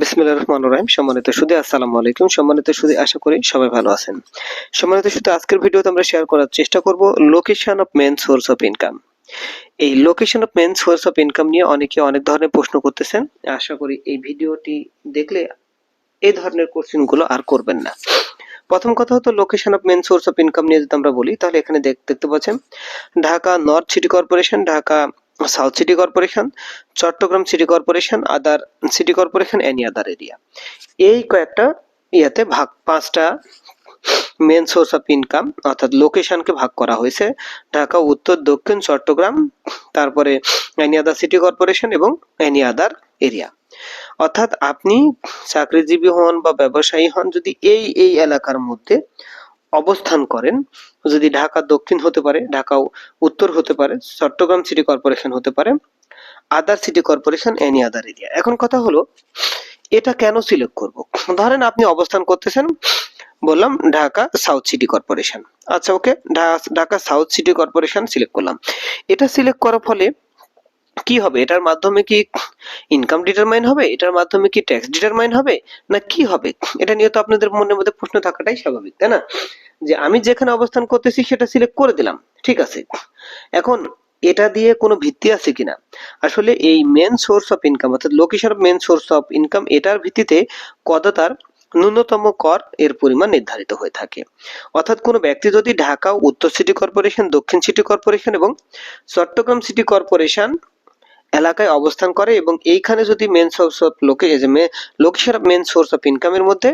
বিসমিল্লাহ রহমান রহিম। সম্মানিত সুদী, আসসালামু আলাইকুম। সম্মানিত সুদী, আশা করি সবাই ভালো আছেন। সম্মানিত সুদী, আজকের ভিডিওতে আমরা শেয়ার করার চেষ্টা করব location of main source of income এই location of main source of income নিয়ে অনেকে অনেক ধরনের প্রশ্ন করতেছেন। আশা করি এই ভিডিওটি দেখলে এই ধরনের কোশ্চেনগুলো আর করবেন না। প্রথম কথা হতো location of main source of income নিয়ে যদি আমরা বলি, তাহলে এখানে দেখতে পাচ্ছেন Dhaka north city corporation Dhaka south city corporation, Chattogram city corporation, other city corporation, any other area. এই কয়েকটা ইয়াতে ভাগ, পাঁচটা মেন সোর্স অফ ইনকাম অর্থাৎ লোকেশনকে ভাগ করা হয়েছে। ঢাকা, উত্তর, দক্ষিণ, চট্টগ্রাম, তারপরে এনি আদার সিটি কর্পোরেশন এবং এনি আদার এরিয়া। অর্থাৎ আপনি চাকরিজীবী হন বা ব্যবসায়ী হন, যদি এই এই এলাকার মধ্যে অবস্থান করেন। যদি ঢাকা দক্ষিণ হতে পারে ঢাকা উত্তর হতে পারে, চট্টগ্রাম সিটি কর্পোরেশন হতে পারে, other city corporation, any other area. এখন কথা হলো, এটা কেন সিলেক্ট করব? ধরেন আপনি অবস্থান করতেছেন, বললাম ঢাকা সাউথ সিটি কর্পোরেশন। আচ্ছা okay Dhaka south city corporation select করলাম। এটা সিলেক্ট করার ফলে কি হবে? এটার মাধ্যমে কি ইনকাম ডিটারমাইন হবে? এটার মাধ্যমে কি ট্যাক্স ডিটারমাইন হবে? না কি হবে? এটা নিয়ে তো আপনাদের মনের মধ্যে প্রশ্ন থাকাটাই স্বাভাবিক, তাই না? যে আমি যেখানে অবস্থান করতেছি সেটা সিলেক্ট করে দিলাম, ঠিক আছে? এখন এটা দিয়ে কোনো ভিত্তি আছে কিনা? আসলে এই মেন সোর্স অফ ইনকাম অর্থাৎ location of main source of income এটার ভিত্তিতে কদাতার ন্যূনতম কর এর পরিমাণ নির্ধারিত হয়ে থাকে। অর্থাৎ কোনো ব্যক্তি যদি ঢাকা, উত্তর সিটি কর্পোরেশন, দক্ষিণ সিটি কর্পোরেশন এবং চট্টগ্রাম সিটি কর্পোরেশন এলাকায় অবস্থান করে এবং এইখানে যদি মেন সোর্স অফ লোকে অফ মেন সোর্স অফ ইনকামের মধ্যে,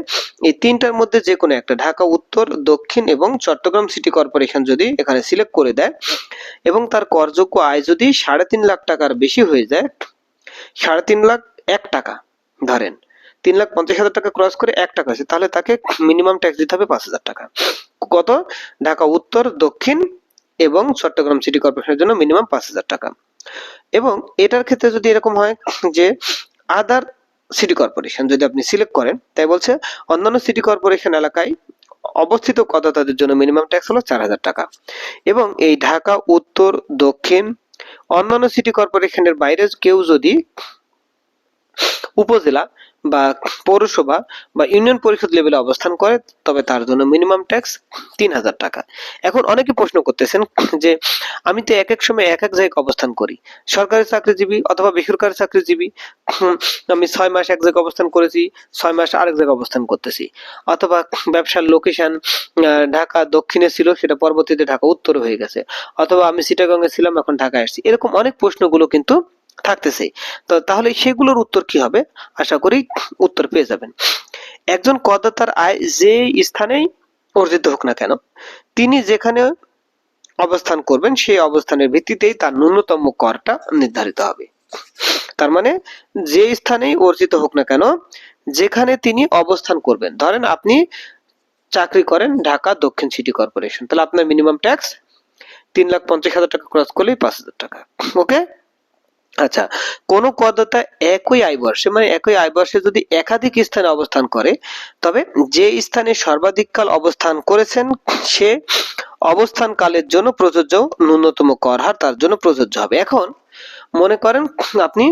এই তিনটার মধ্যে যে কোনো একটা, ঢাকা, উত্তর, দক্ষিণ এবং চট্টগ্রাম সিটি কর্পোরেশন যদি এখানে সিলেক্ট করে দেয় এবং তার করযোগ্য আয় যদি সাড়ে তিন লাখ টাকার বেশি হয়ে যায়, সাড়ে তিন লাখ এক টাকা, ধরেন। তিন লাখ পঞ্চাশ হাজার টাকা ক্রস করে এক টাকা আছে তাহলে তাকে মিনিমাম ট্যাক্স দিতে হবে পাঁচ হাজার টাকা। কত? ঢাকা, উত্তর, দক্ষিণ এবং চট্টগ্রাম সিটি কর্পোরেশনের জন্য মিনিমাম পাঁচ হাজার টাকা। এবং এটার ক্ষেত্রে যদি এরকম হয় যে আদার সিটি কর্পোরেশন যদি আপনি সিলেক্ট করেন, তাই বলছে অন্যান্য সিটি কর্পোরেশন এলাকায় অবস্থিত করদাতাদের জন্য মিনিমাম ট্যাক্স হলো চার হাজার টাকা। এবং এই ঢাকা, উত্তর, দক্ষিণ অন্যান্য সিটি কর্পোরেশনের বাইরে কেউ যদি উপজেলা বা পৌরসভা বা ইউনিয়ন পরিষদ লেভেলে অবস্থান করে, তবে তার জন্য মিনিমাম ট্যাক্স তিন হাজার টাকা। এখন অনেকে প্রশ্ন করতেছেন যে, আমি তো এক এক সময় এক এক জায়গায় অবস্থান করি। সরকারি চাকরিজীবী অথবা বেসরকারি চাকরিজীবী আমি ছয় মাস এক জায়গায় অবস্থান করেছি, ছয় মাস আরেক জায়গায় অবস্থান করতেছি। অথবা ব্যবসার লোকেশন ঢাকা দক্ষিণে ছিল, সেটা পরবর্তীতে ঢাকা উত্তরে হয়ে গেছে। অথবা আমি সিটাগঙ্গে ছিলাম, এখন ঢাকায় আসছি। এরকম অনেক প্রশ্নগুলো কিন্তু থাকতেছে। তো তাহলে সেগুলোর উত্তর কি হবে? আশা করি উত্তর পেয়ে যাবেন। একজন করদাতার আয় যে স্থানেই অর্জিত হোক না কেন, তিনি যেখানে অবস্থান করবেন, সেই অবস্থানের ভিত্তিতেই তার ন্যূনতম করটা নির্ধারিত হবে। তার মানে যে স্থানেই অর্জিত হোক না কেন, যেখানে তিনি অবস্থান করবেন। ধরেন আপনি চাকরি করেন ঢাকা দক্ষিণ সিটি কর্পোরেশন। তাহলে আপনার মিনিমাম ট্যাক্স তিন লাখ পঞ্চাশ হাজার টাকা, ক্রস করলেই পাঁচ হাজার টাকা। ওকে? আচ্ছা কোন করদাতা একই আয় বর্ষে মানে একই আয় বর্ষে যদি একাধিক স্থানে অবস্থান করে, তবে যে স্থানে সর্বাধিক কাল অবস্থান করেছেন, সে অবস্থান কালের জন্য প্রযোজ্য ন্যূনতম কর হার তার জন্য প্রযোজ্য হবে। এখন মনে করেন, আপনি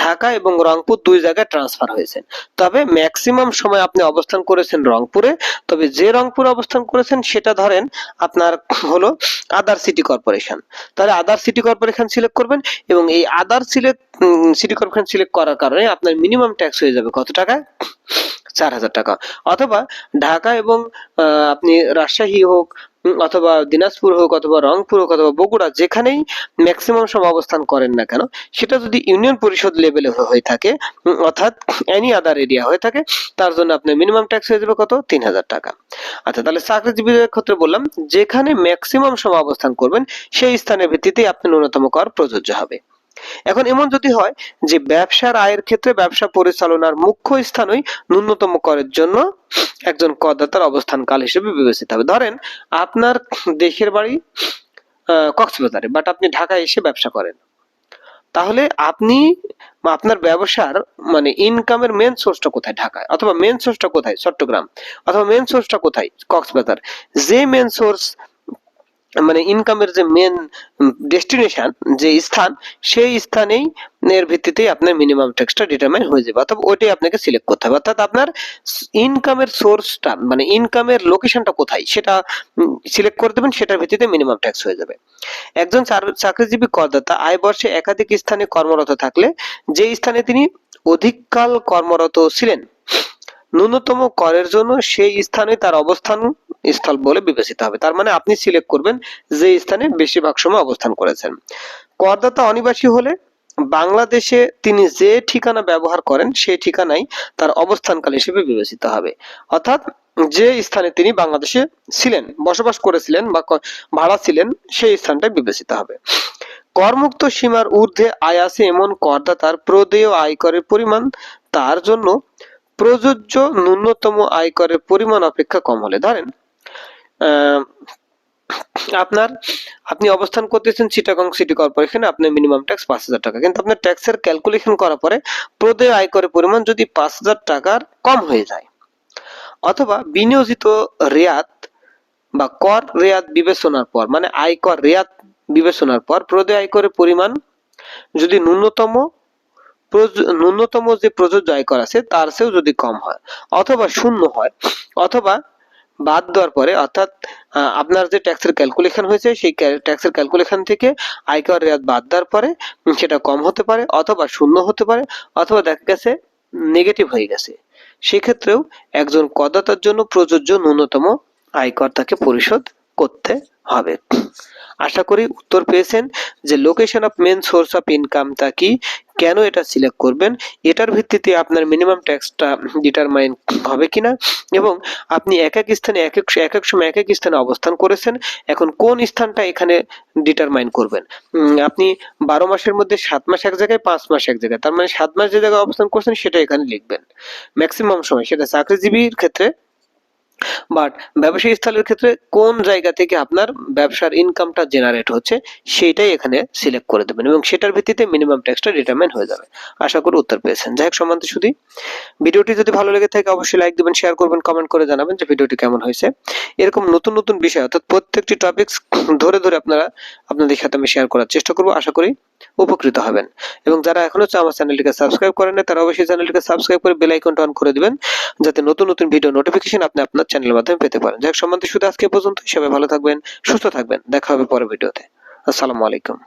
ঢাকা এবং রংপুর দুই জায়গায় ট্রান্সফার হয়েছেন। তবে ম্যাক্সিমাম সময় আপনি অবস্থান করেছেন রংপুরে। তবে যে রংপুরে অবস্থান করেছেন, সেটা ধরেন আপনার হলো আদার সিটি কর্পোরেশন তাহলে আদার সিটি কর্পোরেশন সিলেক্ট করবেন এবং এই other select city corporation select করার কারণে আপনার মিনিমাম ট্যাক্স হয়ে যাবে কত টাকা চার হাজার টাকা। অথবা ঢাকা এবং আপনি রাজশাহী হোক অথবা দিনাজপুর হোক অথবা রংপুর হোক অথবা বগুড়া, যেখানেই ম্যাক্সিমাম সময় অবস্থান করেন না কেন, সেটা যদি ইউনিয়ন পরিষদ লেভেলে হয়ে থাকে অর্থাৎ এনি আদার এরিয়া হয়ে থাকে, তার জন্য আপনার মিনিমাম ট্যাক্স হয়ে যাবে কত? তিন হাজার টাকা। আচ্ছা তাহলে চাকরিজীবীদের ক্ষেত্রে বললাম, যেখানে ম্যাক্সিমাম সময় অবস্থান করবেন, সেই স্থানের ভিত্তিতেই আপনার ন্যূনতম কর প্রযোজ্য হবে। এখন এমন যদি হয় যে ব্যবসার আয়ের ক্ষেত্রে ব্যবসা পরিচালনার মুখ্য স্থানই ন্যূনতম করের জন্য একজন করদাতার অবস্থান কাল হিসেবে বিবেচিত হবে। ধরেন আপনার দেশের বাড়ি কক্সবাজারে বাট আপনি ঢাকায় এসে ব্যবসা করেন। তাহলে আপনি আপনার ব্যবসার মানে ইনকামের মেন সোর্সটা কোথায়? ঢাকায়, অথবা মেন সোর্সটা কোথায়? চট্টগ্রাম, অথবা মেন সোর্সটা কোথায়? কক্সবাজার। যে মেন সোর্স মানে ইনকামের যে মেন ডেস্টিনেশন যে স্থান, সেই স্থানেই এর ভিত্তিতেই আপনার মিনিমাম ট্যাক্সটা ডিটারমাইন হয়ে যাবে। অর্থাৎ ওইটাই আপনাকে সিলেক্ট করতে হবে। অর্থাৎ আপনার ইনকামের সোর্সটা মানে ইনকামের লোকেশনটা কোথায়, সেটা সিলেক্ট করে দেবেন, সেটার ভিত্তিতে মিনিমাম ট্যাক্স হয়ে যাবে। একজন চাকরিজীবী করদাতা আয় বর্ষে একাধিক স্থানে কর্মরত থাকলে, যে স্থানে তিনি অধিককাল কর্মরত ছিলেন ন্যূনতম করের জন্য সেই স্থানে তার অবস্থান স্থল বলে বিবেচিত হবে। তার মানে আপনি সিলেক্ট করবেন যে স্থানে বেশিরভাগ সময় অবস্থান করেছেন। করদাতা অনিবাসী হলে বাংলাদেশে তিনি যে ঠিকানা ব্যবহার করেন সেই ঠিকানাই তার অবস্থানকাল হিসেবে বিবেচিত হবে। অর্থাৎ যে স্থানে তিনি বাংলাদেশে ছিলেন, বসবাস করেছিলেন বা ভাড়া ছিলেন, সেই স্থানটাই বিবেচিত হবে। করমুক্ত সীমার ঊর্ধ্বে আয় আছে এমন করদাতার প্রদেয় আয়করের পরিমাণ তার জন্য প্রযোজ্য ন্যূনতম আয়করের পরিমাণ অপেক্ষা কম হলে, ধরেন আপনার, আপনি অবস্থান করতেছেন চিটাগং সিটি কর্পোরেশনে, আপনার মিনিমাম ট্যাক্স পাঁচ হাজার টাকা। কিন্তু আপনার ট্যাক্সের ক্যালকুলেশন করার পরে প্রদেয় আয়করের পরিমাণ যদি পাঁচ হাজার টাকার কম হয়ে যায়, অথবা বিনিয়োজিত রেয়াত বা কর রেয়াত বিবেচনার পর মানে আয়কর রেয়াত বিবেচনার পর প্রদেয় আয়করের পরিমাণ যদি ন্যূনতম ন্যূনতম যে প্রযোজ্য আয়কর আছে, তার চেয়েও যদি কম হয়, অথবা শূন্য হয়, অথবা বাদ দেওয়ার পরে, অর্থাৎ আপনার যে ট্যাক্সের ক্যালকুলেশন হয়েছে, সেই ট্যাক্সের ক্যালকুলেশন থেকে আয়কর রেয়াত বাদ দেওয়ার পরে, সেটা কম হতে পারে, অথবা শূন্য হতে পারে, অথবা দেখা গেছে নেগেটিভ হয়ে গেছে। সেক্ষেত্রেও একজন করদাতার জন্য প্রযোজ্য ন্যূনতম আয়কর তাকে পরিশোধ করতে হবে। আশা করি উত্তর পেয়েছেন যে location of main source of ইনকামটা কি, কেন এটা সিলেক্ট করবেন, এটার ভিত্তিতে আপনার মিনিমাম ট্যাক্সটা ডিটারমাইন হবে কিনা, এবং আপনি এক এক স্থানে এক এক এক এক সময় এক এক স্থানে অবস্থান করেছেন, এখন কোন স্থানটা এখানে ডিটারমাইন করবেন? আপনি বারো মাসের মধ্যে সাত মাস এক জায়গায়, পাঁচ মাস এক জায়গায়, তার মানে সাত মাস যে জায়গায় অবস্থান করছেন সেটা এখানে লিখবেন। ম্যাক্সিমাম সময়, সেটা চাকরিজীবীর ক্ষেত্রে বাট ব্যবসায়ী স্থলের ক্ষেত্রে কোন জায়গা থেকে আপনার ব্যবসার ইনকামটা জেনারেট হচ্ছে সেটাই এখানে সিলেক্ট করে দেবেন এবং সেটার ভিত্তিতে মিনিমাম ট্যাক্সটা ডিটারমাইন হয়ে যাবে। আশা করি উত্তর পেয়েছেন। যাই হোক সম্বন্ধে শুধু ভিডিওটি যদি ভালো লেগে থাকে, অবশ্যই লাইক দিবেন শেয়ার করবেন কমেন্ট করে জানাবেন যে ভিডিওটি কেমন হয়েছে। এরকম নতুন নতুন বিষয়, অর্থাৎ প্রত্যেকটি টপিকস ধরে ধরে আপনারা আপনাদের সাথে আমি শেয়ার করার চেষ্টা করব। আশা করি উপকৃত হবেন। এবং যারা এখনও আমার চ্যানেলটিকে সাবস্ক্রাইব করেন না তারা অবশ্যই চ্যানেলটিকে সাবস্ক্রাইব করে বেল আইকনটা অন করে দিবেন, যাতে নতুন নতুন ভিডিও নোটিফিকেশন আপনি আপনার চ্যানেলের মাধ্যমে পেতে পারেন। যাই সম্বন্ধে শুধু আজকে পর্যন্ত সবাই ভালো থাকবেন, সুস্থ থাকবেন। দেখা হবে পরের ভিডিওতে আসসালামু আলাইকুম।